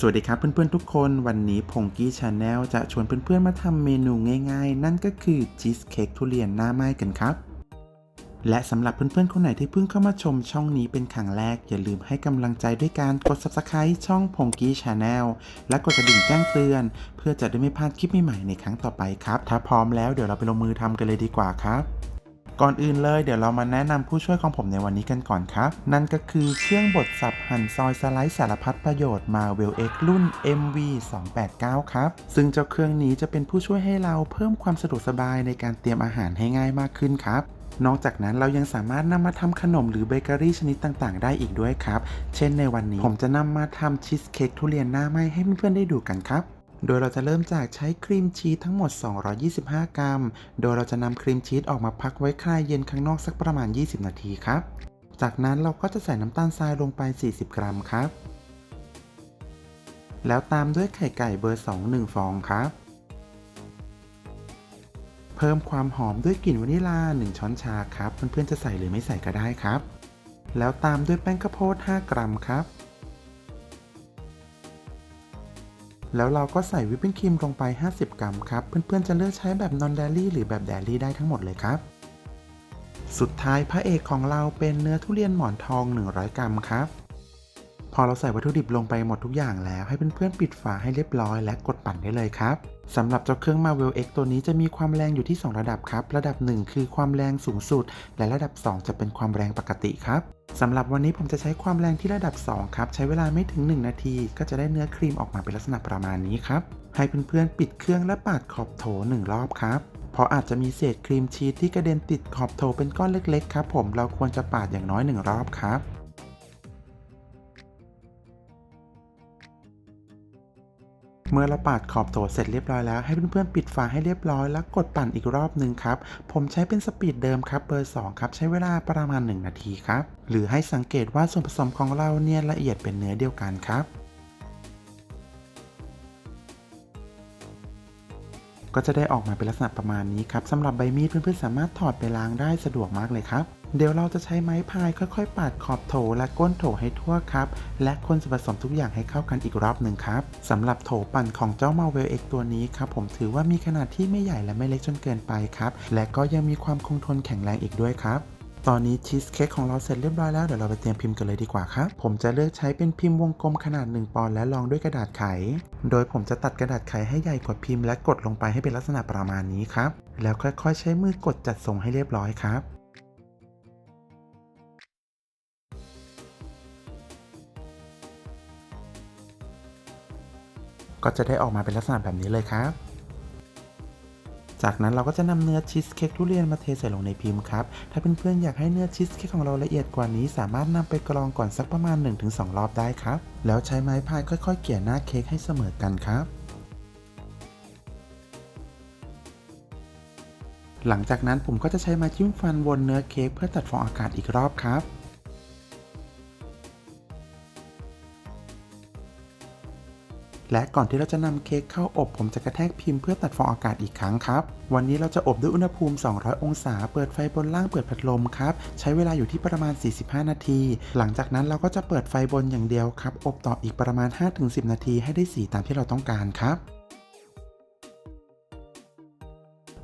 สวัสดีครับเพื่อนๆทุกคนวันนี้พงกี้ชาแนลจะชวนเพื่อนๆมาทำเมนูง่ายๆ นั่นก็คือชีสเค้กทุเรียนหน้าไม้กันครับ และสำหรับเพื่อนๆคนไหนที่เพิ่งเข้ามาชมช่องนี้เป็นครั้งแรก อย่าลืมให้กำลังใจด้วยการกด subscribe ช่องพงกี้ชาแนลและกดกระดิ่งแจ้งเตือน เพื่อจะได้ไม่พลาดคลิปใหม่ๆในครั้งต่อไปครับ ถ้าพร้อมแล้วเดี๋ยวเราไปลงมือทำกันเลยดีกว่าครับ ก่อนอื่นเลยเดี๋ยวเรามาแนะนำผู้ช่วยของผมในวันนี้กันก่อนครับ นั่นก็คือเครื่องบดสับหั่นซอยสไลด์สารพัดประโยชน์มา w e l X รุ่น MV 289ครับ ซึ่งเจ้าเครื่องนี้จะเป็นผู้ช่วยให้เราเพิ่มความสะดวกสบายในการเตรียมอาหารให้ง่ายมากขึ้นครับนอกจากนั้นเรายังสามารถนำมาทำขนมหรือเบเกอรี่ชนิดต่างๆ ได้อีกด้วยครับ เช่นในวันนี้ผมจะนำมาทำชีสเค้กทุเรียนหน้าไหม้ให้เพื่อนๆได้ดูกันครับ โดยเราจะเริ่มจากใช้ครีมชีสทั้งหมด 225 กรัม โดยเราจะนำครีมชีสออกมาพักไว้คลายเย็นข้างนอกสักประมาณ 20 นาทีครับ จากนั้นเราก็จะใส่น้ำตาลทรายลงไป 40 กรัมครับ แล้วตามด้วยไข่ไก่เบอร์ 2 1 ฟองครับ เพิ่มความหอมด้วยกลิ่นวานิลา 1 ช้อนชาครับ เพื่อนๆจะใส่หรือไม่ใส่ก็ได้ครับ แล้วตามด้วยแป้งข้าวโพด 5 กรัมครับ แล้วเราก็ใส่วิปปิ้งครีมลงไป 50 กรัมครับ เพื่อนๆจะเลือกใช้แบบนอนเดลี่หรือแบบแดลี่ได้ทั้งหมดเลยครับ สุดท้ายพระเอกของเราเป็นเนื้อทุเรียนหมอนทอง 100 กรัมครับ พอเราใส่วัตถุดิบลงไปหมดทุกอย่างแล้ว ให้เพื่อนๆปิดฝาให้เรียบร้อยและกดปั่นได้เลยครับสำหรับเจ้าเครื่อง Marvel X ตัวนี้จะมีความแรงอยู่ที่ 2 ระดับครับ ระดับ 1 คือความแรงสูงสุด และระดับ 2 จะเป็นความแรงปกติครับสำหรับวันนี้ผมจะใช้ความแรงที่ระดับ 2 ครับ ใช้เวลาไม่ถึง 1 นาที ก็จะได้เนื้อครีมออกมาเป็นลักษณะประมาณนี้ครับ ให้เพื่อนๆปิดเครื่องและปาดขอบโถ 1 รอบครับเพราะอาจจะมีเศษครีมชีสที่กระเด็นติดขอบโถเป็นก้อนเล็กๆครับผมเราควรจะปาดอย่างน้อย 1 รอบครับ เมื่อเราปาดขอบโถเสร็จเรียบร้อยแล้วให้เพื่อนๆปิดฝาให้เรียบร้อยแล้วกดปั่นอีกรอบหนึ่งครับผมใช้เป็นสปีดเดิมครับเบอร์2ครับใช้เวลาประมาณ 1 นาทีครับหรือให้สังเกตว่าส่วนผสมของเราเนี่ยละเอียดเป็นเนื้อเดียวกันครับ ก็จะได้ออกมาเป็นลักษณะประมาณนี้ครับสำหรับใบมีดเพื่อนๆสามารถถอดไปล้างได้สะดวกมากเลยครับเดี๋ยวเราจะใช้ไม้พายค่อยๆ ปาดขอบโถและก้นโถให้ทั่วครับ และคนส่วนผสมทุกอย่างให้เข้ากันอีกรอบหนึ่งครับสำหรับโถปั่นของเจ้าเมาเวลเอ็กตัวนี้ครับผมถือว่ามีขนาดที่ไม่ใหญ่และไม่เล็กจนเกินไปครับ และก็ยังมีความคงทนแข็งแรงอีกด้วยครับ ตอนนี้ชีสเค้กของเราเสร็จเรียบร้อยแล้วเดี๋ยวเราไปเตรียมพิมพ์กันเลยดีกว่าครับผมจะเลือกใช้เป็นพิมพ์วงกลมขนาด 1 ปอนด์และรองด้วยกระดาษไข โดยผมจะตัดกระดาษไขให้ใหญ่กว่าพิมพ์และกดลงไปให้เป็นลักษณะประมาณนี้ครับ แล้วค่อยๆ ใช้มือกดจัดทรงให้เรียบร้อยครับก็จะได้ออกมาเป็นลักษณะแบบนี้เลยครับ จากนั้นเราก็จะนำเนื้อชีสเค้กทุเรียนมาเทใส่ลงในพิมพ์ครับ ถ้าเพื่อนๆอยากให้เนื้อชีสเค้กของเราละเอียดกว่านี้ สามารถนำไปกรองก่อนสักประมาณ 1-2 รอบได้ครับ แล้วใช้ไม้พายค่อยๆ เกี่ยหน้าเค้กให้เสมอกันครับหลังจากนั้นผมก็จะใช้ไม้จิ้มฟันวนเนื้อเค้กเพื่อตัดฟองอากาศอีกรอบครับ และก่อนที่เราจะนำเค้กเข้าอบผมจะกระแทกพิมพ์เพื่อตัดฟองอากาศอีกครั้งครับ วันนี้เราจะอบด้วยอุณหภูมิ 200 องศา เปิดไฟบนล่างเปิดพัดลมครับ ใช้เวลาอยู่ที่ประมาณ 45 นาที หลังจากนั้นเราก็จะเปิดไฟบนอย่างเดียวครับ อบต่ออีกประมาณ 5-10 นาทีให้ได้สีตามที่เราต้องการครับ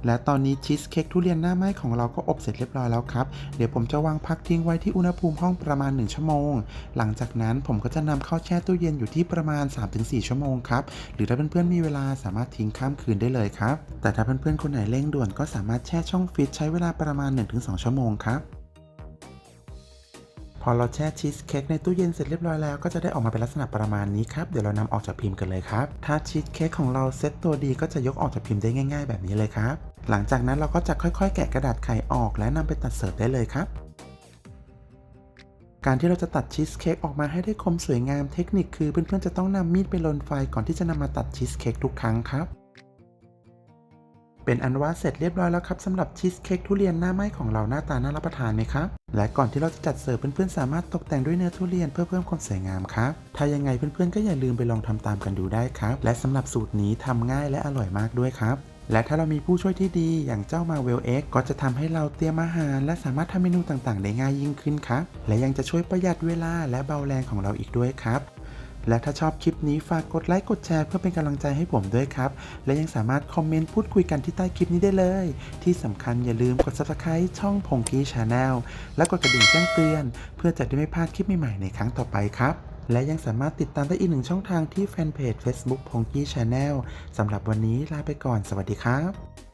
และตอนนี้ชีสเค้กทุเรียนหน้าไม้ของเราก็อบเสร็จเรียบร้อยแล้วครับ เดี๋ยวผมจะวางพักทิ้งไว้ที่อุณหภูมิห้องประมาณ 1 ชั่วโมง หลังจากนั้นผมก็จะนำเข้าแช่ตู้เย็นอยู่ที่ประมาณ 3-4 ชั่วโมงครับ หรือถ้าเพื่อนๆมีเวลาสามารถทิ้งข้ามคืนได้เลยครับ แต่ถ้าเพื่อนๆคนไหนเร่งด่วนก็สามารถแช่ช่องฟรีซใช้เวลาประมาณ 1-2 ชั่วโมงครับพอเราแช่ชีสเค้กในตู้เย็นเสร็จเรียบร้อยแล้วก็จะได้ออกมาเป็นลักษณะประมาณนี้ครับ เดี๋ยวเรานำออกจากพิมพ์กันเลยครับ ถ้าชีสเค้กของเราเซ็ตตัวดีก็จะยกออกจากพิมพ์ได้ง่าย ๆ แบบนี้เลยครับ หลังจากนั้นเราก็จะค่อยๆ แกะกระดาษไข่ออกและนำไปตัดเสิร์ฟได้เลยครับ การที่เราจะตัดชีสเค้กออกมาให้ได้คมสวยงามเทคนิคคือเพื่อนๆจะต้องนำมีดไปลนไฟก่อนที่จะนำมาตัดชีสเค้กทุกครั้งครับ เป็นอันว่าเสร็จเรียบร้อยแล้วครับสำหรับชีสเค้กทุเรียนหน้าไหม้ของเราหน้าตาน่ารับประทานไหมครับและก่อนที่เราจะจัดเสิร์ฟเพื่อนๆสามารถตกแต่งด้วยเนื้อทุเรียนเพื่อเพิ่มความสวยงามครับ ถ้ายังไงเพื่อนๆก็อย่าลืมไปลองทำตามกันดูได้ครับ และสำหรับสูตรนี้ทำง่ายและอร่อยมากด้วยครับ และถ้าเรามีผู้ช่วยที่ดีอย่างเจ้ามาเวลเอ็กก็จะทำให้เราเตรียมอาหาร และสามารถทำเมนูต่างๆ ได้ง่ายยิ่งขึ้นครับ และยังจะช่วยประหยัดเวลาและเบาแรงของเราอีกด้วยครับ และถ้าชอบคลิปนี้ฝากกดไลค์กดแชร์เพื่อเป็นกำลังใจให้ผมด้วยครับ และยังสามารถคอมเมนต์พูดคุยกันที่ใต้คลิปนี้ได้เลย ที่สำคัญอย่าลืมกด subscribe ช่องพงกี้ชาแนลและกดกระดิ่งแจ้งเตือน เพื่อจะได้ไม่พลาดคลิปใหม่ๆในครั้งต่อไปครับ และยังสามารถติดตามได้อีกหนึ่งช่องทางที่แฟนเพจ Facebook พงกี้ชาแนลสำหรับวันนี้ลาไปก่อนสวัสดีครับ